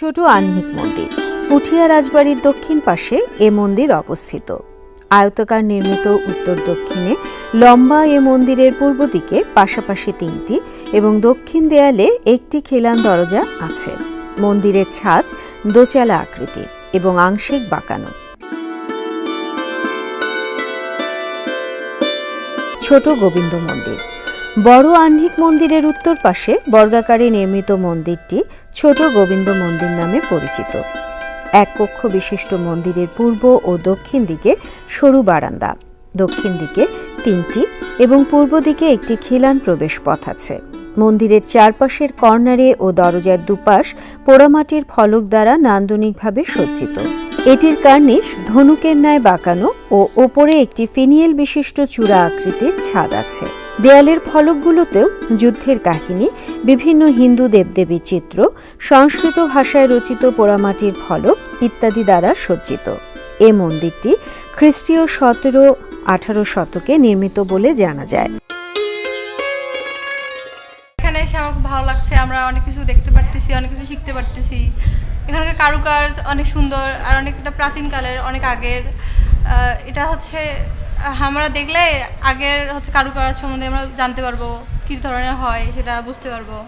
ছোট আহ্নিক মন্দির। পুঠিয়া রাজবাড়ির দক্ষিণ পাশে এ মন্দির অবস্থিত। আয়তকার নির্মিত উত্তর দক্ষিণে লম্বা এ মন্দিরের পূর্ব দিকে পাশাপাশি তিনটি এবং দক্ষিণ দেয়ালে একটি খিলান দরজা আছে। মন্দিরের ছাদ দোচালা আকৃতির এবং আংশিক বাঁকানো। ছোট গোবিন্দ মন্দির। বড় আহ্নিক মন্দিরের উত্তর পাশে বর্গাকারে নির্মিত মন্দিরটি ছোট গোবিন্দ মন্দির নামে পরিচিত। এক কক্ষ বিশিষ্ট মন্দিরের পূর্ব ও দক্ষিণ দিকে সরু বারান্দা। দক্ষিণ দিকে তিনটি এবং পূর্ব দিকে একটি খিলান প্রবেশ পথ আছে। মন্দিরের চারপাশের কর্নারে ও দরজার দুপাশ পোড়ামাটির ফলক দ্বারা নান্দনিকভাবে সজ্জিত। এটির কার্নিশ ধনুকের ন্যায় বাঁকানো ও ওপরে একটি ফিনিয়েল বিশিষ্ট চূড়া আকৃতির ছাদ আছে। দেয়ালের ফলকগুলোতেও যুদ্ধের কাহিনী বিভিন্ন হিন্দু দেবদেবীর চিত্র, সংস্কৃত ভাষায় রচিত পোড়ামাটির ফলক ইত্যাদি দ্বারা সজ্জিত। এ মন্দিরটি খ্রিস্টীয় সতেরো, আঠারো শতকে নির্মিত বলে জানা যায়। এখানে এসে আমার খুব ভালো লাগছে, আমরা অনেক কিছু দেখতে পারতেছি, অনেক কিছু শিখতে পারতেছি। এখানকার কারুকাজ অনেক সুন্দর আর অনেকটা প্রাচীনকালের অনেক আগের। এটা হচ্ছে আমরা দেখলে আগের হচ্ছে কারুকাজ সম্বন্ধে আমরা জানতে পারব, কী ধরনের হয় সেটা বুঝতে পারব।